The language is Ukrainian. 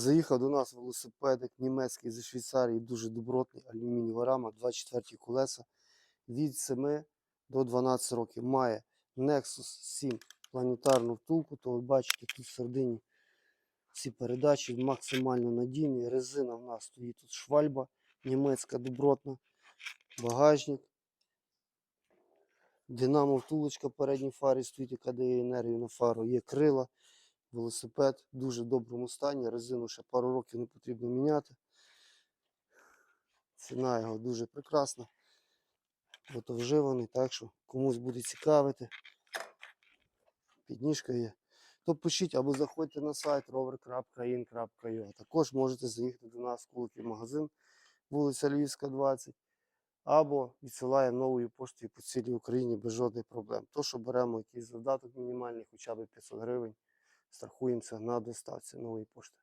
Заїхав до нас велосипедик німецький зі Швейцарії, дуже добротний, алюмінієва рама, 24 колеса від 7 до 12 років. Має Nexus 7 планетарну втулку, то от бачите, тут всередині ці передачі максимально надійні. Резина в нас стоїть тут швальба німецька добротна, багажник. Динамо втулочка передній фарі стоїть, яка дає енергію на фару. Є крила, велосипед в дуже доброму стані. Резину ще пару років не потрібно міняти. Ціна його дуже прекрасна. Ото вживаний, так що комусь буде цікавити. Підніжка є. То пишіть або заходьте на сайт rover.in.ua. Також можете заїхати до нас в Куликів магазин, вулиця Львівська, 20, або відсилаємо новою поштою по цілій Україні без жодних проблем. То, що беремо якийсь задаток мінімальний, хоча б 500 гривень, страхуємося на доставці нової пошти.